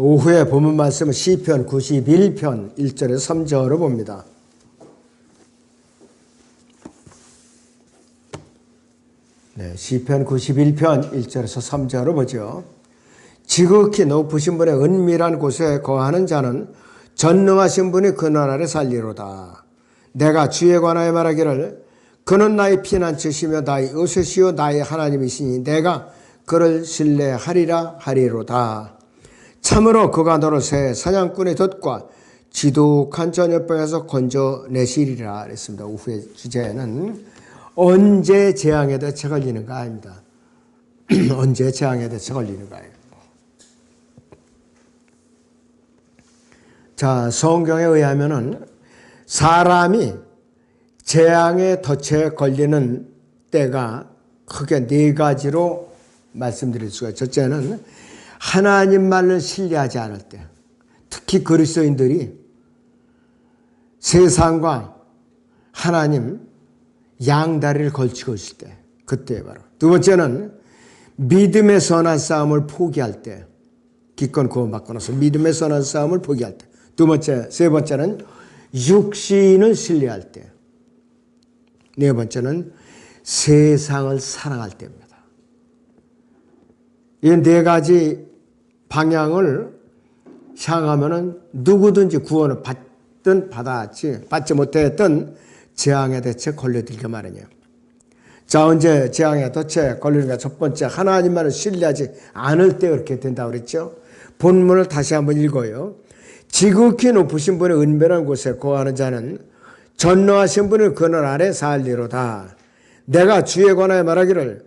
오후에 본문 말씀은 시편 91편 1절에서 3절을 봅니다. 네, 시편 91편 1절에서 3절을 보죠. 지극히 높으신 분의 은밀한 곳에 거하는 자는 전능하신 분이 그 나라를 살리로다. 내가 주에 관하여 말하기를 그는 나의 피난처시며 나의 의셋이요 나의 하나님이시니 내가 그를 신뢰하리라 하리로다. 참으로 그가 너를 새 사냥꾼의 덫과 지독한 전염병에서 건져내시리라 그랬습니다. 오후의 주제는 언제 재앙에 대체 걸리는가 입니다. 언제 재앙에 대체 걸리는가요? 자, 성경에 의하면은 사람이 재앙의 덫에 걸리는 때가 크게 네 가지로 말씀드릴 수가. 첫째는 하나님 말을 신뢰하지 않을 때, 특히 그리스도인들이 세상과 하나님 양다리를 걸치고 있을 때, 그때 바로. 두 번째는 믿음의 선한 싸움을 포기할 때, 기권 구원받고 나서 믿음의 선한 싸움을 포기할 때. 두 번째, 세 번째는 육신을 신뢰할 때. 네 번째는 세상을 사랑할 때입니다. 이 네 가지 방향을 향하면은 누구든지 구원을 받든 받았지 받지 못했던 재앙에 대체 걸려들게 마련이에요. 자, 언제 재앙에 대체 걸리는가? 첫 번째, 하나님만을 신뢰하지 않을 때 그렇게 된다고 그랬죠. 본문을 다시 한번 읽어요. 지극히 높으신 분의 은별한 곳에 거하는 자는 전노하신 분을 그늘 아래 살리로다. 내가 주에 관하여 말하기를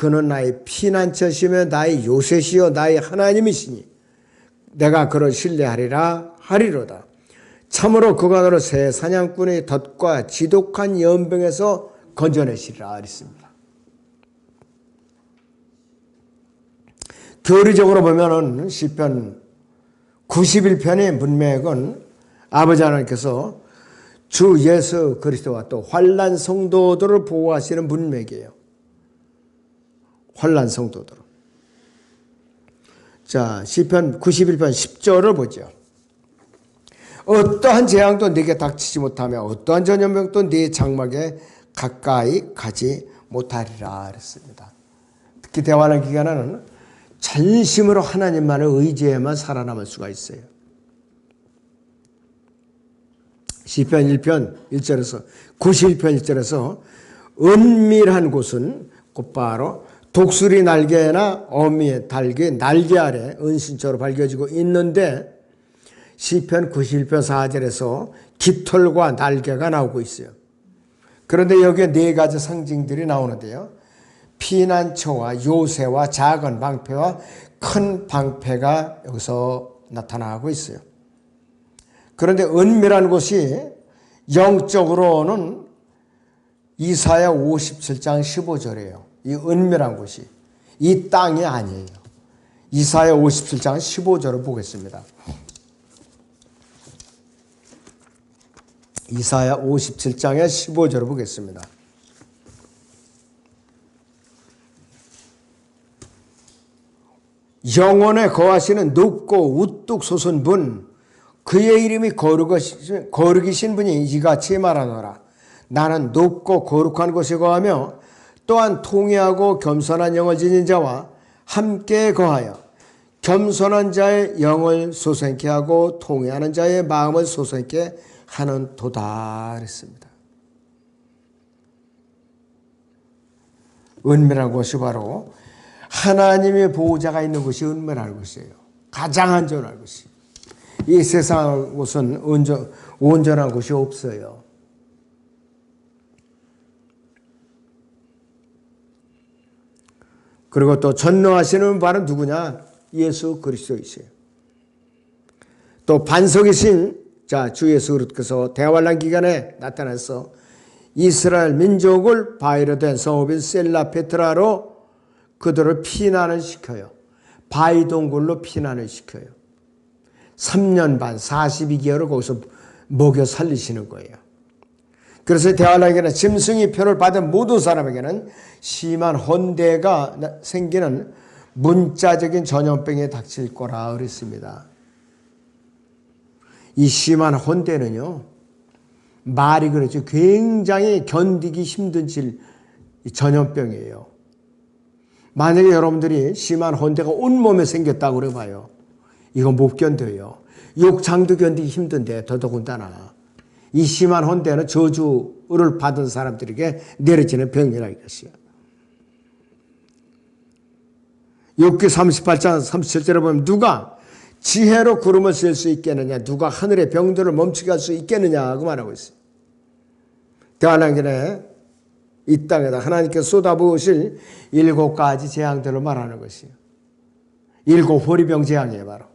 그는 나의 피난처시며 나의 요새시요 나의 하나님이시니 내가 그를 신뢰하리라 하리로다. 참으로 너를 새 사냥꾼의 덫과 지독한 연병에서 건져내시리라 그랬습니다. 교리적으로 보면은 시편 91편의 문맥은 아버지 하나님께서 주 예수 그리스도와 또 환란 성도들을 보호하시는 문맥이에요. 환란 성도들. 자, 시편 91편 10절을 보죠. 어떠한 재앙도 네게 닥치지 못하며 어떠한 전염병도 네 장막에 가까이 가지 못하리라 그랬습니다. 특히 대화하는 기간에는 전심으로 하나님만을 의지해만 살아남을 수가 있어요. 시편 1편 1절에서 91편 1절에서 은밀한 곳은 곧바로 독수리 날개나 어미의 달개 날개 아래 은신처로 밝혀지고 있는데 시편 91편 4절에서 깃털과 날개가 나오고 있어요. 그런데 여기에 네 가지 상징들이 나오는데요. 피난처와 요새와 작은 방패와 큰 방패가 여기서 나타나고 있어요. 그런데 은밀한 곳이 영적으로는 이사야 57장 15절이에요. 이 은밀한 곳이 이 땅이 아니에요. 이사야 57장 15절을 보겠습니다. 이사야 57장의 15절을 보겠습니다. 영원에 거하시는 높고 우뚝 솟은 분 그의 이름이 거룩이신 분이 이같이 말하노라 나는 높고 거룩한 곳에 거하며 또한 통회하고 겸손한 영을 지닌 자와 함께 거하여 겸손한 자의 영을 소생케 하고 통회하는 자의 마음을 소생케 하는 도다 그랬습니다. 은밀한 곳이 바로 하나님의 보호자가 있는 곳이 은밀한 곳이에요. 가장 안전한 곳이. 이 세상 곳은 온전, 온전한 곳이 없어요. 그리고 또 전능하시는 바는 누구냐? 예수 그리스도이세요. 또 반석이신 자, 주 예수 그리스도께서 대환란 기간에 나타나서 이스라엘 민족을 바이로된 성읍인 셀라페트라로 그들을 피난을 시켜요. 바위 동굴로 피난을 시켜요. 3년 반 42개월을 거기서 먹여 살리시는 거예요. 그래서 대환란기는 짐승이 표를 받은 모든 사람에게는 심한 헌대가 생기는 문자적인 전염병에 닥칠 거라 그랬습니다. 이 심한 혼대는요. 말이 그렇죠. 굉장히 견디기 힘든 질 전염병이에요. 만약에 여러분들이 심한 혼대가 온몸에 생겼다고 그래봐요. 이거 못 견뎌요. 욕창도 견디기 힘든데 더더군다나 이 심한 혼대는 저주를 받은 사람들에게 내려지는 병이라 이것이요. 욥기 38장 37절에 보면 누가 지혜로 구름을 쓸 수 있겠느냐 누가 하늘의 병들을 멈추게 할 수 있겠느냐 그 말하고 있어요. 대한항전에 이 땅에다 하나님께 쏟아부으실 일곱 가지 재앙들을 말하는 것이에요. 일곱 호리병 재앙이에요 바로.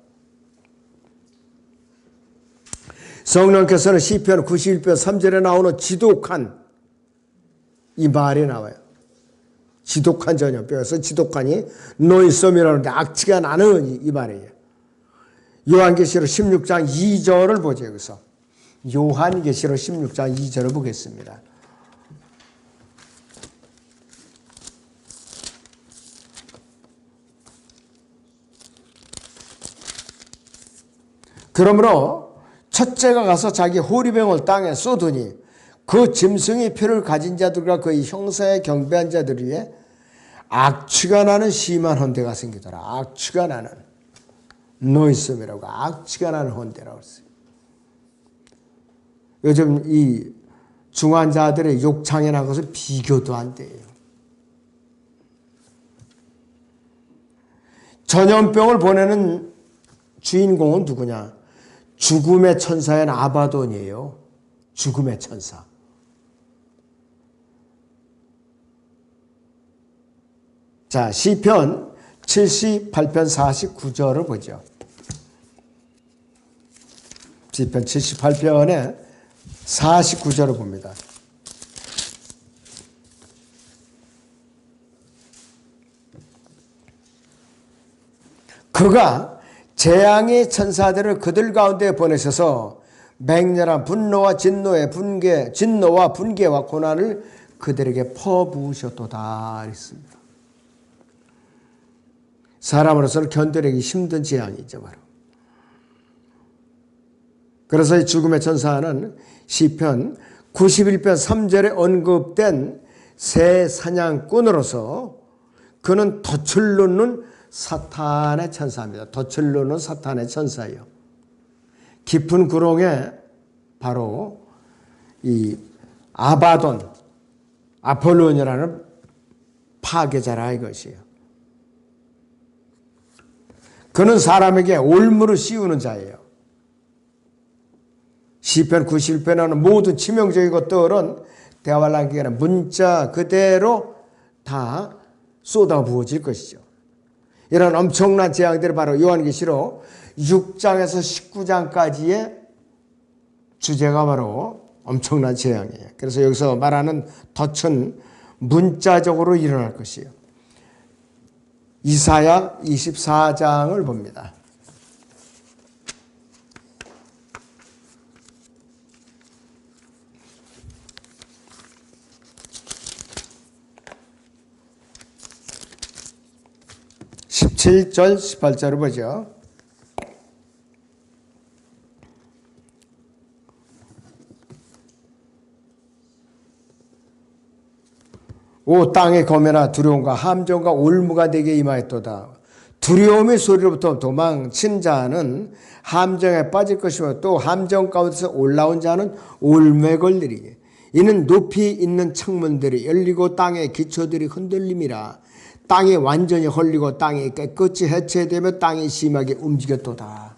성령께서는 시편 91편 3절에 나오는 지독한 이 말이 나와요. 지독한 전염병에서 지독한이 노인섬이라는데 악취가 나는 이 말이에요. 요한계시록 16장 2절을 보죠 여기서. 요한계시록 16장 2절을 보겠습니다. 그러므로 첫째가 가서 자기 호리병을 땅에 쏟으니 그 짐승의 표를 가진 자들과 그의 형사에 경배한 자들 위에 악취가 나는 심한 헌대가 생기더라. 악취가 나는 노이섬이라고 악취가 나는 헌대라고 했어요. 요즘 이 중환자들의 욕창에 나가서 비교도 안 돼요. 전염병을 보내는 주인공은 누구냐? 죽음의 천사인 아바돈이에요. 죽음의 천사. 자, 시편 78편 49절을 보죠. 시편 78편에 49절을 봅니다. 그가 재앙의 천사들을 그들 가운데 보내셔서 맹렬한 분노와 진노의 분개, 진노와 분개와 고난을 그들에게 퍼부으셨도다 했습니다. 사람으로서는 견뎌내기 힘든 재앙이죠, 바로. 그래서 이 죽음의 천사는 시편 91편 3절에 언급된 새 사냥꾼으로서 그는 덫을 놓는 사탄의 천사입니다. 덫을 놓는 사탄의 천사예요. 깊은 구렁에 바로 이 아바돈, 아폴론이라는 파괴자라 이것이에요. 그는 사람에게 올무를 씌우는 자예요. 시편 91편에는 모든 치명적인 것들은 대화란기에는 문자 그대로 다 쏟아 부어질 것이죠. 이런 엄청난 재앙들이 바로 요한계시록 6장에서 19장까지의 주제가 바로 엄청난 재앙이에요. 그래서 여기서 말하는 덫은 문자적으로 일어날 것이에요. 이사야 24장을 봅니다. 십칠절 십팔절을 보죠. 오 땅의 검이나 두려움과 함정과 올무가 내게 임하였도다. 두려움의 소리로부터 도망친 자는 함정에 빠질 것이며 또 함정 가운데서 올라온 자는 올매 걸리리. 이는 높이 있는 창문들이 열리고 땅의 기초들이 흔들림이라. 땅이 완전히 헐리고 땅이 깨끗이 해체되며 땅이 심하게 움직였도다.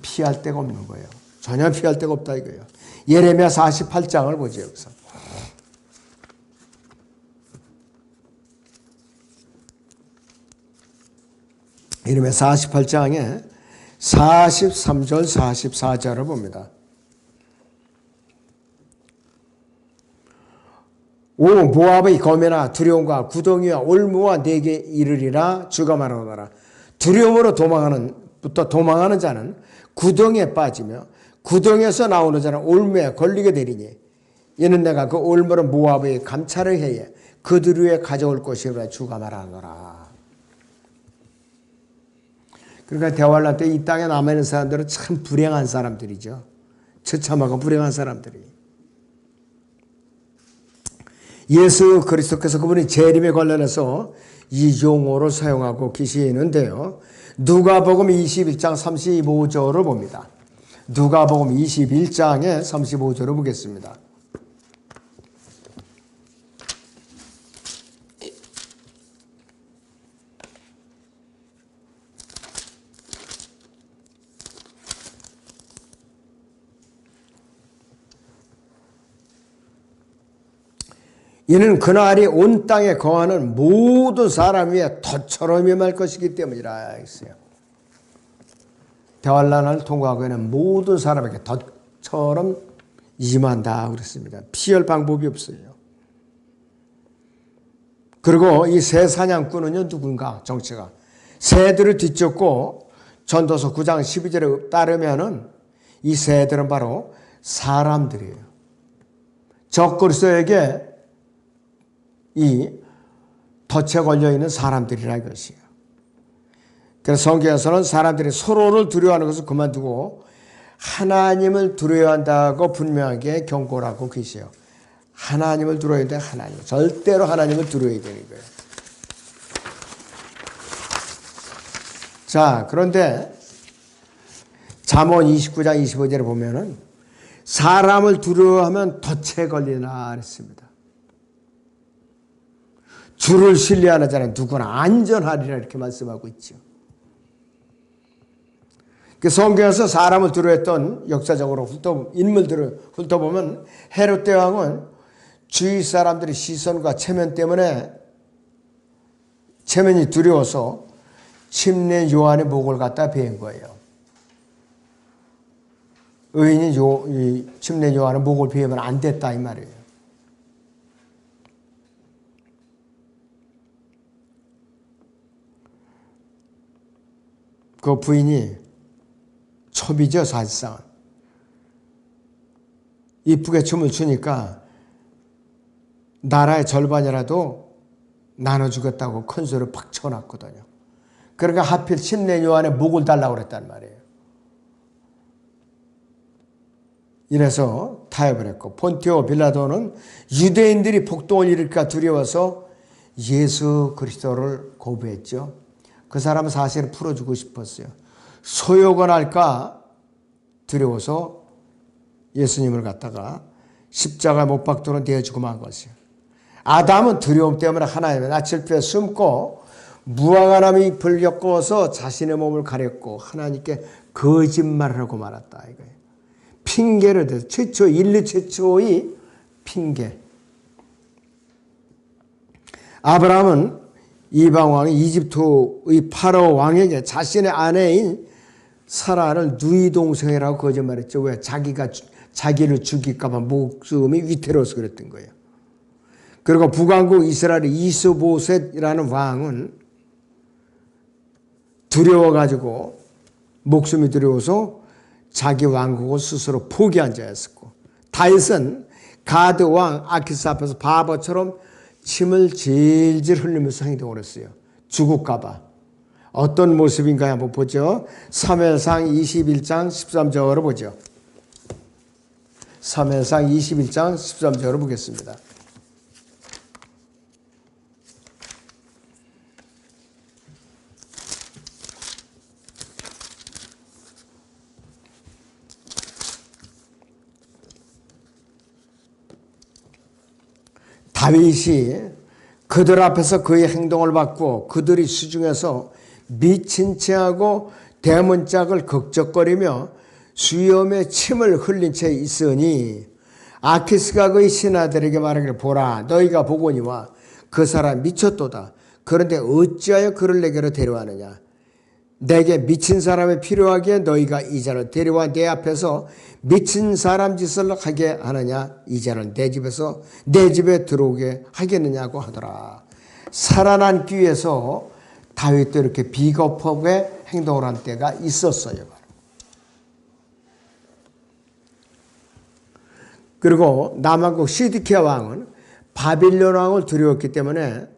피할 데가 없는 거예요. 전혀 피할 데가 없다 이거예요. 예레미야 48장을 보죠 여기서. 이름의 48장에 43절 44절을 봅니다. 오 모압의 검이나 두려움과 구덩이와 올무와 내게 이르리라 주가 말하노라 두려움으로 도망하는 부터 도망하는 자는 구덩이에 빠지며 구덩이에서 나오는 자는 올무에 걸리게 되리니 이는 내가 그 올무를 모압의 감찰을 해야 그들 위에 가져올 것이라 주가 말하노라 그러니까 대환란 때 이 땅에 남아있는 사람들은 참 불행한 사람들이죠. 처참하고 불행한 사람들이. 예수 그리스도께서 그분이 재림에 관련해서 이 용어를 사용하고 계시는데요. 누가복음 21장 35절을 봅니다. 누가복음 21장의 35절을 보겠습니다. 이는 그날이 온 땅에 거하는 모든 사람 위에 덫처럼 임할 것이기 때문이라 했어요. 대환란을 통과하고 있는 모든 사람에게 덫처럼 임한다 그랬습니다. 피할 방법이 없어요. 그리고 이 새 사냥꾼은요 누군가 정체가 새들을 뒤쫓고 전도서 9장 12절에 따르면은 이 새들은 바로 사람들이에요. 적 그리스도에게 이 덫에 걸려 있는 사람들이라 이것이에요. 그래서 성경에서는 사람들이 서로를 두려워하는 것을 그만두고 하나님을 두려워한다고 분명하게 경고를 하고 계세요. 하나님을 두려워야 돼, 하나님. 절대로 하나님을 두려워야 되는 거예요. 자, 그런데 잠언 29장 25절에 보면은 사람을 두려워하면 덫에 걸리나 그랬습니다. 주를 신뢰하는 자는 누구나 안전하리라 이렇게 말씀하고 있죠. 그 성경에서 사람을 두려워했던 역사적으로 훑어 인물들을 훑어보면 헤롯 대왕은 주위 사람들의 시선과 체면 때문에 체면이 두려워서 침례 요한의 목을 갖다 베인 거예요. 의인이 요, 이 침례 요한의 목을 베면 안 됐다 이 말이에요. 그 부인이 첩이죠 사실상 이쁘게 춤을 추니까 나라의 절반이라도 나눠주겠다고 큰 소리를 팍 쳐놨거든요. 그러니까 하필 침례 요한의 목을 달라고 그랬단 말이에요. 이래서 타협을 했고 폰티오 빌라도는 유대인들이 폭동을 일으킬까 두려워서 예수 그리스도를 고부했죠. 그 사람은 사실은 풀어주고 싶었어요. 소욕을 할까 두려워서 예수님을 갖다가 십자가 못 박도록 내어주고 만 것이에요. 아담은 두려움 때문에 하나님의 낯을 빼 숨고 무화과 나무 잎을 엮어서 자신의 몸을 가렸고 하나님께 거짓말을 하고 말았다 이거예요. 핑계를 대서 최초 인류 최초의 핑계. 아브라함은 이방 왕 이집트의 파라오 왕에게 자신의 아내인 사라를 누이 동생이라고 거짓말했죠. 왜? 자기가 자기를 죽일까봐 목숨이 위태로워서 그랬던 거예요. 그리고 북왕국 이스라엘의 이스보셋이라는 왕은 두려워가지고 목숨이 두려워서 자기 왕국을 스스로 포기한 자였었고 다윗은 가드 왕 아키스 앞에서 바보처럼 침을 질질 흘리면서 행동을 했어요. 죽을까봐. 어떤 모습인가 한번 보죠. 3회상 21장 13절을 보죠. 3회상 21장 13절을 보겠습니다. 다윗이 그들 앞에서 그의 행동을 받고 그들이 수중에서 미친 채하고 대문짝을 극적거리며 수염에 침을 흘린 채 있으니 아키스가 그의 신하들에게 말하기를 보라 너희가 보거니와 그 사람 미쳤도다. 그런데 어찌하여 그를 내게로 데려왔느냐 내게 미친 사람이 필요하기에 너희가 이 자를 데려와 내 앞에서 미친 사람 짓을 하게 하느냐 이 자를 내 집에서 내 집에 들어오게 하겠느냐고 하더라. 살아남기 위해서 다윗도 이렇게 비겁하게 행동을 한 때가 있었어요. 그리고 남한국 시드키아 왕은 바빌론 왕을 두려웠기 때문에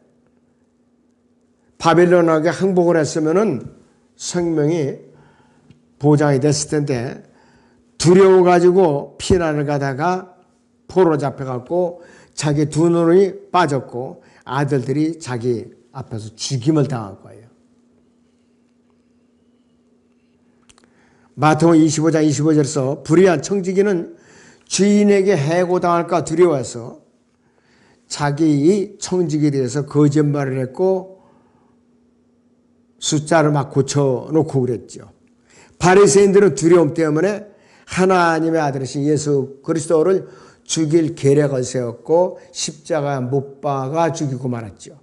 바빌론 왕에게 항복을 했으면은 생명이 보장이 됐을 텐데 두려워 가지고 피난을 가다가 포로 잡혀 갖고 자기 두 눈이 빠졌고 아들들이 자기 앞에서 죽임을 당한 거예요. 마태복음 25장 25절에서 불의한 청지기는 주인에게 해고당할까 두려워해서 자기 청지기에 대해서 거짓말을 했고 숫자를 막 고쳐놓고 그랬죠. 바리새인들은 두려움 때문에 하나님의 아들이신 예수 그리스도를 죽일 계략을 세웠고 십자가 못 박아 죽이고 말았죠.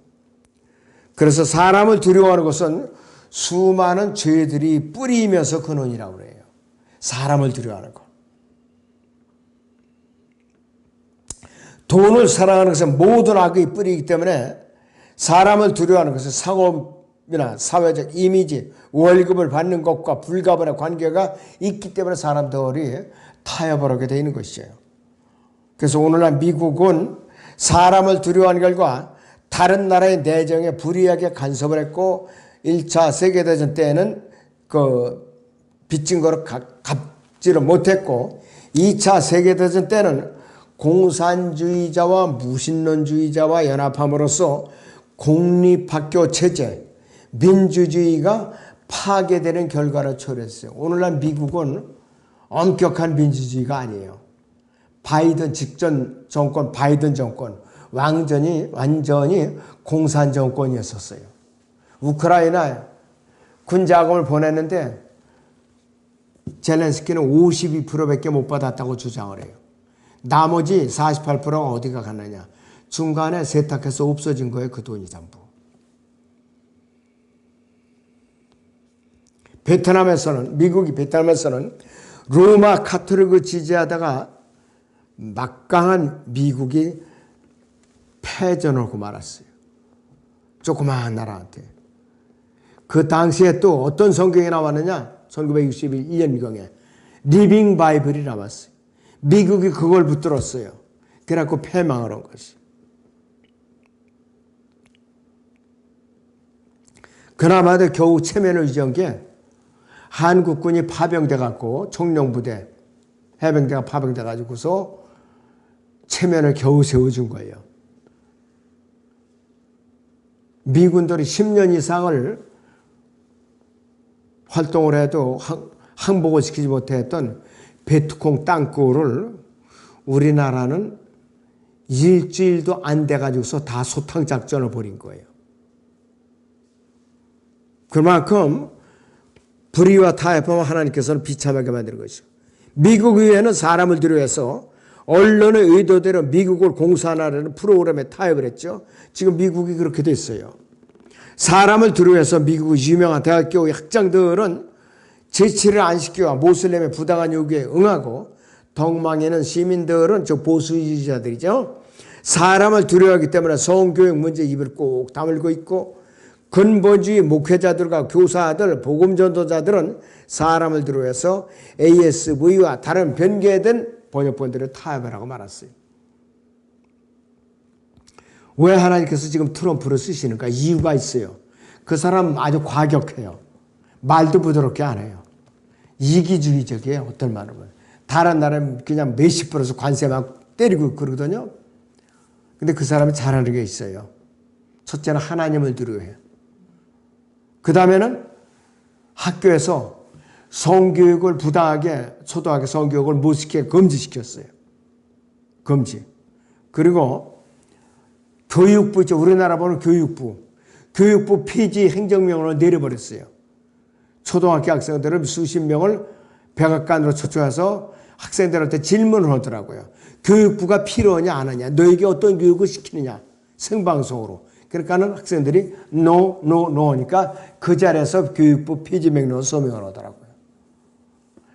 그래서 사람을 두려워하는 것은 수많은 죄들이 뿌리면서 근원이라고 그래요. 사람을 두려워하는 것. 돈을 사랑하는 것은 모든 악의 뿌리이기 때문에 사람을 두려워하는 것은 상업 이나 사회적 이미지, 월급을 받는 것과 불가분의 관계가 있기 때문에 사람들이 타협을 하게 되는 것이에요. 그래서 오늘날 미국은 사람을 두려워하는 결과 다른 나라의 내정에 불이하게 간섭을 했고 1차 세계대전 때에는 그 빚진 거를 갚지를 못했고 2차 세계대전 때는 공산주의자와 무신론주의자와 연합함으로써 공립학교 체제, 민주주의가 파괴되는 결과를 초래했어요. 오늘날 미국은 엄격한 민주주의가 아니에요. 바이든 직전 정권, 바이든 정권, 완전히, 완전히 공산 정권이었었어요. 우크라이나 군자금을 보냈는데 젤렌스키는 52%밖에 못 받았다고 주장을 해요. 나머지 48%가 어디가 갔느냐. 중간에 세탁해서 없어진 거예요. 그 돈이 전부. 베트남에서는 미국이 베트남에서는 로마 카톨릭을 지지하다가 막강한 미국이 패전하고 말았어요. 조그마한 나라한테. 그 당시에 또 어떤 성경이 나왔느냐? 1961년경에 리빙 바이블이 나왔어요. 미국이 그걸 붙들었어요. 그래갖고 패망을 한 것이. 그나마도 겨우 체면을 유지한 게 한국군이 파병돼 갖고 청룡부대 해병대가 파병돼 가지고서 체면을 겨우 세워준 거예요. 미군들이 10년 이상을 활동을 해도 항복을 시키지 못했던 베트콩 땅굴을 우리나라는 일주일도 안 돼가지고서 다 소탕 작전을 벌인 거예요. 그만큼 불의와 타협하면 하나님께서는 비참하게 만드는 것이죠. 미국 의회는 사람을 들여서 언론의 의도대로 미국을 공산하려는 프로그램에 타협을 했죠. 지금 미국이 그렇게 됐어요. 사람을 두려워해서 미국 유명한 대학교 학장들은 제치를 안 시켜 모슬렘의 부당한 요구에 응하고 덕망에는 시민들은 저 보수주의자들이죠. 사람을 두려워하기 때문에 성교육 문제 입을 꼭 다물고 있고 근본주의 목회자들과 교사들, 복음전도자들은 사람을 두려워해서 ASV와 다른 변개된 번역본들을 타협을 하고 말았어요. 왜 하나님께서 지금 트럼프를 쓰시는가? 이유가 있어요. 그 사람 아주 과격해요. 말도 부드럽게 안 해요. 이기주의적이에요. 어떤 말은. 다른 나라는 그냥 몇십 프로에서 관세 막 때리고 그러거든요. 근데 그 사람은 잘하는 게 있어요. 첫째는 하나님을 두려워해요. 그 다음에는 학교에서 성교육을 부당하게, 초등학교 성교육을 못 시키게 금지시켰어요. 금지. 그리고 교육부, 우리나라 보는 교육부. 교육부 폐지 행정명령을 내려버렸어요. 초등학교 학생들을 수십 명을 백악관으로 초청해서 학생들한테 질문을 하더라고요. 교육부가 필요하냐 안 하냐 너에게 어떤 교육을 시키느냐 생방송으로 그러니까는 학생들이 no no no 하니까 그 자리에서 교육부 폐지 명령을 서명을 하더라고요.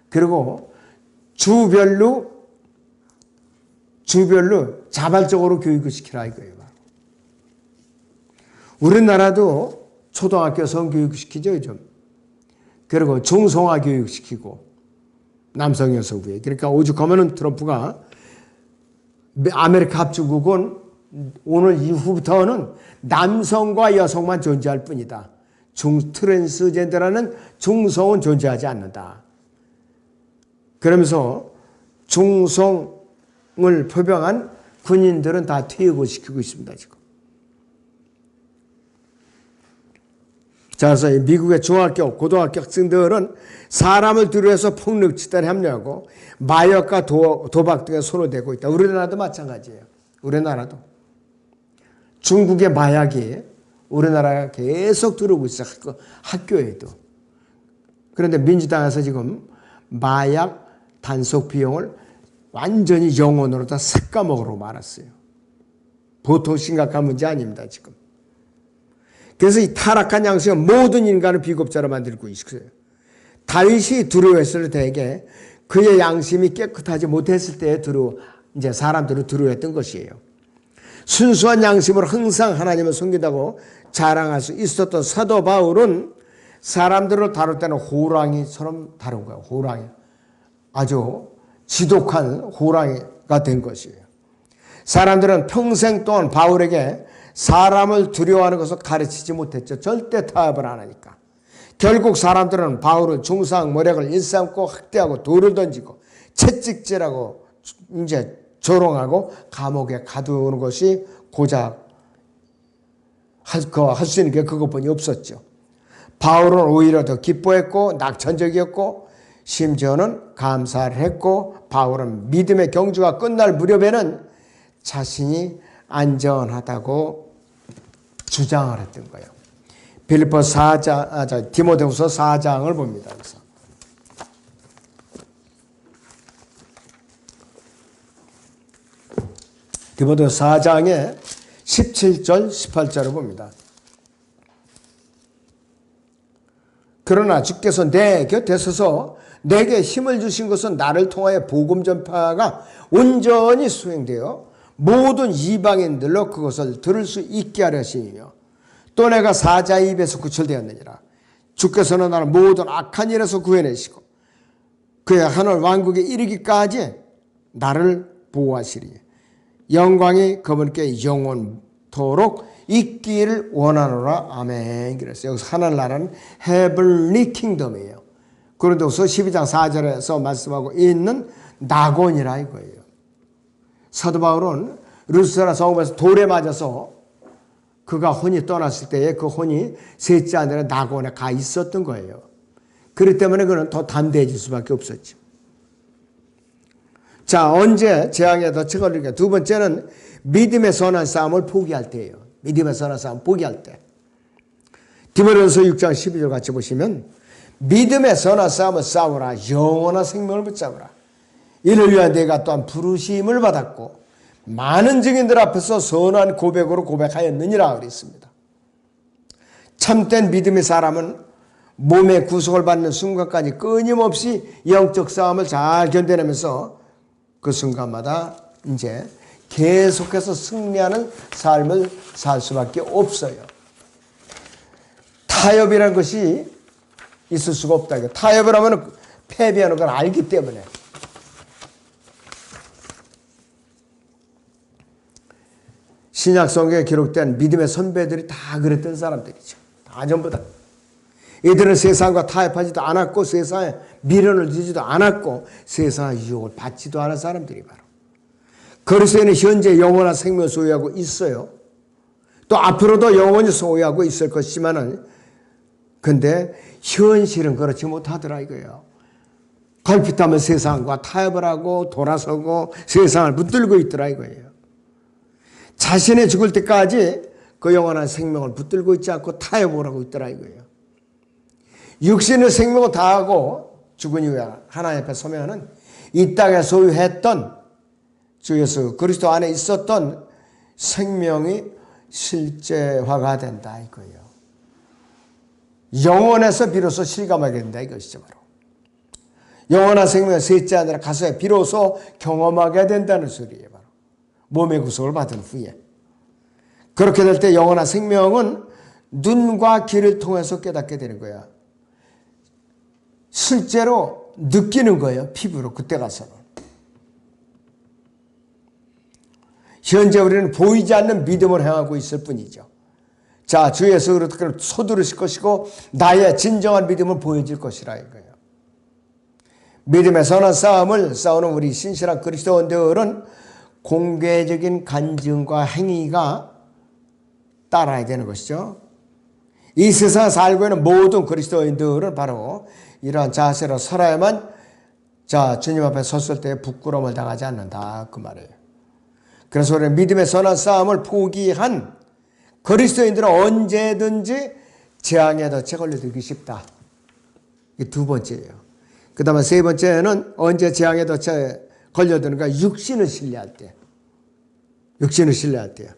그리고 주별로 주별로 자발적으로 교육을 시키라 이거예요. 우리나라도 초등학교 성교육 시키죠, 요즘. 그리고 중성화 교육 시키고 남성 여성부에 그러니까 오죽하면은 트럼프가 아메리카 합중국은 오늘 이후부터는 남성과 여성만 존재할 뿐이다. 중 트랜스젠더라는 중성은 존재하지 않는다. 그러면서 중성을 표명한 군인들은 다 퇴역을 시키고 있습니다, 지금. 자, 그래서 이 미국의 중학교, 고등학교 학생들은 사람을 두려워해서 폭력 집단에 합류하고 마약과 도, 도박 등에 손을 대고 있다. 우리나라도 마찬가지예요. 우리나라도. 중국의 마약이 우리나라가 계속 들어오고 있어. 학교, 학교에도. 그런데 민주당에서 지금 마약 단속 비용을 완전히 영원으로 다 삭감먹으러 말았어요. 보통 심각한 문제 아닙니다, 지금. 그래서 이 타락한 양식은 모든 인간을 비겁자로 만들고 있어요. 다윗이 두려워했을 때에게 그의 양심이 깨끗하지 못했을 때에 두려 이제 사람들을 두려워했던 것이에요. 순수한 양심으로 항상 하나님을 섬긴다고 자랑할 수 있었던 사도 바울은 사람들을 다룰 때는 호랑이처럼 다룬 거예요. 호랑이. 아주 지독한 호랑이가 된 것이에요. 사람들은 평생 동안 바울에게 사람을 두려워하는 것을 가르치지 못했죠. 절대 타협을 안 하니까. 결국 사람들은 바울을 중상 모략을 일삼고 학대하고 돌을 던지고 채찍질하고 이제 조롱하고 감옥에 가두는 것이 고작 할 수 있는 게 그것뿐이 없었죠. 바울은 오히려 더 기뻐했고 낙천적이었고 심지어는 감사를 했고 바울은 믿음의 경주가 끝날 무렵에는 자신이 안전하다고 주장을 했던 거예요. 빌리포 4장, 아, 저, 디모데후서 4장을 봅니다. 그래서. 디모데 4장에 17절, 18절을 봅니다. 그러나 주께서 내 곁에 서서 내게 힘을 주신 것은 나를 통하여 복음 전파가 온전히 수행되어 모든 이방인들로 그것을 들을 수 있게 하려 하시며 또 내가 사자의 입에서 구출되었느니라. 주께서는 나를 모든 악한 일에서 구해내시고 그의 하늘 왕국에 이르기까지 나를 보호하시리. 영광이 그분께 영원토록 있기를 원하노라. 아멘. 그랬어요. 여기서 하늘나라는 헤블리 킹덤이에요. 그런데서 12장 4절에서 말씀하고 있는 낙원이라 이거예요. 사도 바울은 루스라 성읍에서 돌에 맞아서 그가 혼이 떠났을 때에 그 혼이 셋째 아내라 낙원에 가 있었던 거예요. 그렇기 때문에 그는 더 담대해질 수밖에 없었죠. 자, 언제 재앙에 더 처걸릴까? 두 번째는 믿음의 선한 싸움을 포기할 때예요. 믿음의 선한 싸움 포기할 때. 디모데서 6장 12절 같이 보시면 믿음의 선한 싸움을 싸우라 영원한 생명을 붙잡으라. 이를 위한 내가 또한 부르심을 받았고 많은 증인들 앞에서 선한 고백으로 고백하였느니라 그랬습니다. 참된 믿음의 사람은 몸의 구속을 받는 순간까지 끊임없이 영적 싸움을 잘 견뎌내면서 그 순간마다 이제 계속해서 승리하는 삶을 살 수밖에 없어요. 타협이라는 것이 있을 수가 없다. 타협을 하면 패배하는 걸 알기 때문에. 신약 성경에 기록된 믿음의 선배들이 다 그랬던 사람들이죠. 다 전부 다. 이들은 세상과 타협하지도 않았고 세상에 미련을 두지도 않았고 세상의 유혹을 받지도 않은 사람들이 바로. 그리스도인은 현재 영원한 생명을 소유하고 있어요. 또 앞으로도 영원히 소유하고 있을 것이지만은 근데 현실은 그렇지 못하더라 이거예요. 걸핏하면 세상과 타협을 하고 돌아서고 세상을 붙들고 있더라 이거예요. 자신의 죽을 때까지 그 영원한 생명을 붙들고 있지 않고 타협을 하고 있더라 이거예요. 육신의 생명을 다하고 죽은 이후에 하나님 앞에 서면은 이 땅에 소유했던 주 예수 그리스도 안에 있었던 생명이 실제화가 된다 이거예요. 영원에서 비로소 실감하게 된다 이것이죠 바로. 영원한 생명의 셋째 아니라 가서 비로소 경험하게 된다는 소리예요 바로. 몸의 구속을 받은 후에. 그렇게 될 때 영원한 생명은 눈과 귀를 통해서 깨닫게 되는 거야. 실제로 느끼는 거예요. 피부로 그때 가서는. 현재 우리는 보이지 않는 믿음을 행하고 있을 뿐이죠. 자, 주에서 그렇게 소두르실 것이고 나의 진정한 믿음을 보여줄 것이라 이거예요. 믿음의 선한 싸움을 싸우는 우리 신실한 그리스도인들은 공개적인 간증과 행위가 따라야 되는 것이죠. 이 세상에 살고 있는 모든 그리스도인들은 바로 이러한 자세로 살아야만 자 주님 앞에 섰을 때 부끄러움을 당하지 않는다 그 말이에요. 그래서 우리는 믿음의 선한 싸움을 포기한 그리스도인들은 언제든지 재앙에 덫에 걸려들기 쉽다. 이게 두 번째예요. 그 다음에 세 번째는 언제 재앙에 덫에 걸려드는가? 육신을 신뢰할 때. 육신을 신뢰할 때요.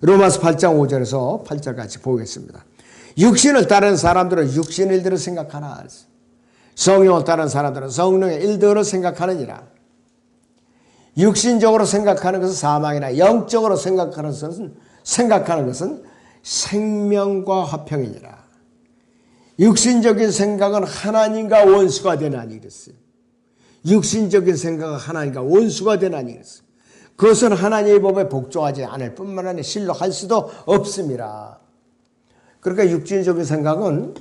로마서 8장 5절에서 8절 같이 보겠습니다. 육신을 따르는 사람들은 육신 일들을 생각하나. 성령을 따르는 사람들은 성령의 일들을 생각하느니라. 육신적으로 생각하는 것은 사망이나 영적으로 생각하는 것은 생각하는 것은 생명과 화평이니라. 육신적인 생각은 하나님과 원수가 되나니 그랬어요. 육신적인 생각은 하나님과 원수가 되나니 그랬어요. 그것은 하나님의 법에 복종하지 않을 뿐만 아니라 신뢰할 수도 없습니다. 그러니까 육신적인 생각은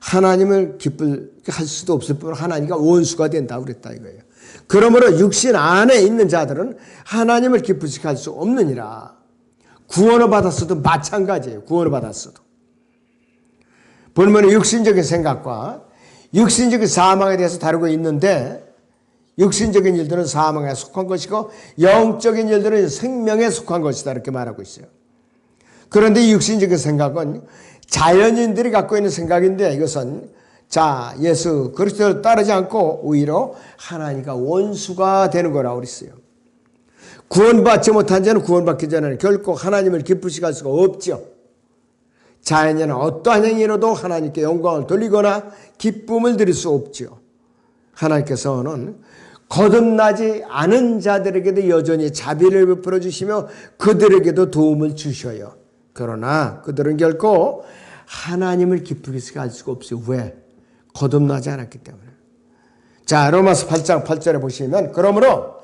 하나님을 기쁠 할 수도 없을 뿐 하나님과 원수가 된다 그랬다 이거예요. 그러므로 육신 안에 있는 자들은 하나님을 기쁘시게 할 수 없느니라. 구원을 받았어도 마찬가지예요. 구원을 받았어도. 본문의 육신적인 생각과 육신적인 사망에 대해서 다루고 있는데 육신적인 일들은 사망에 속한 것이고 영적인 일들은 생명에 속한 것이다 이렇게 말하고 있어요. 그런데 육신적인 생각은 자연인들이 갖고 있는 생각인데 이것은 자 예수 그리스도를 따르지 않고 오히려 하나님과 원수가 되는 거라고 그랬어요. 구원받지 못한 자는 구원받기 전에는 결코 하나님을 기쁘시게 할 수가 없죠. 자연인은 어떠한 행위로도 하나님께 영광을 돌리거나 기쁨을 드릴 수 없죠. 하나님께서는 거듭나지 않은 자들에게도 여전히 자비를 베풀어 주시며 그들에게도 도움을 주셔요. 그러나 그들은 결코 하나님을 기쁘게 할 수가 없어요. 왜? 거듭나지 않았기 때문에. 자, 로마서 8장 8절에 보시면 그러므로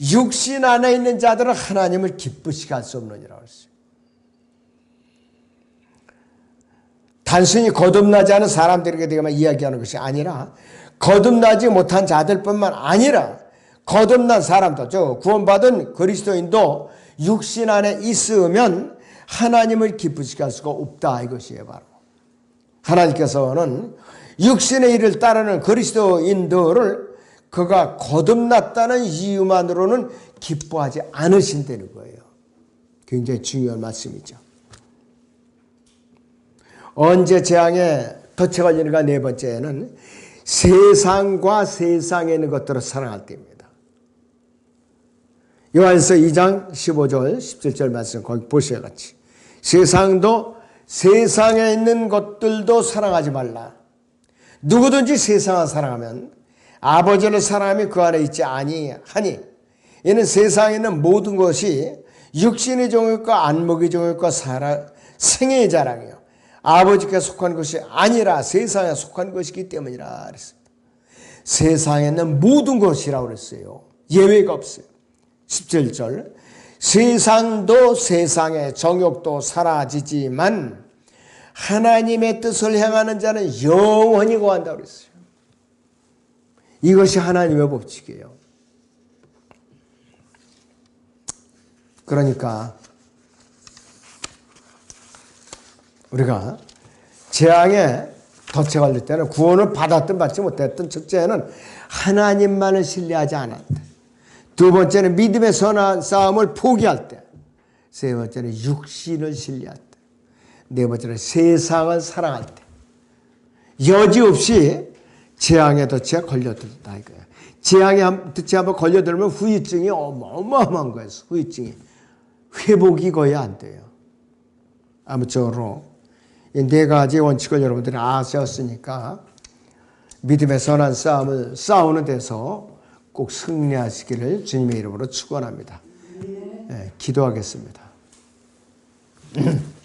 육신 안에 있는 자들은 하나님을 기쁘시게 할 수 없느니라고 했어요. 단순히 거듭나지 않은 사람들에게만 이야기하는 것이 아니라 거듭나지 못한 자들뿐만 아니라 거듭난 사람도 저 구원받은 그리스도인도 육신 안에 있으면 하나님을 기쁘시게 할 수가 없다. 이것이에요 바로. 하나님께서는 육신의 일을 따르는 그리스도인들을 그가 거듭났다는 이유만으로는 기뻐하지 않으신다는 거예요. 굉장히 중요한 말씀이죠. 언제 재앙에 덫에 걸리는가 네 번째는 세상과 세상에 있는 것들을 사랑할 때입니다. 요한서 2장 15절 17절 말씀 거기 보셔야 같이 세상도 세상에 있는 것들도 사랑하지 말라. 누구든지 세상을 사랑하면 아버지를 사랑하며 그 안에 있지 아니하니 이는 세상에 있는 모든 것이 육신의 종일과 안목의 종일과 생애의 자랑이요 아버지께 속한 것이 아니라 세상에 속한 것이기 때문이라 그랬습니다. 세상에는 모든 것이라고 그랬어요. 예외가 없어요. 17절 세상도 세상의 정욕도 사라지지만 하나님의 뜻을 향하는 자는 영원히 거한다고 그랬어요. 이것이 하나님의 법칙이에요. 그러니까 우리가 재앙에 덫에 걸릴 때는 구원을 받았든 받지 못했든 첫째는 하나님만을 신뢰하지 않았다. 두 번째는 믿음의 선한 싸움을 포기할 때. 세 번째는 육신을 신뢰할 때. 네 번째는 세상을 사랑할 때. 여지없이 재앙의 덫에 걸려들다 이거예요. 재앙의 덫에 한번 걸려들면 후유증이 어마어마한 거예요. 후유증이. 회복이 거의 안 돼요. 아무쪼록 네 가지 원칙을 여러분들이 아셨으니까 믿음의 선한 싸움을 싸우는 데서 꼭 승리하시기를 주님의 이름으로 축원합니다. 네, 기도하겠습니다.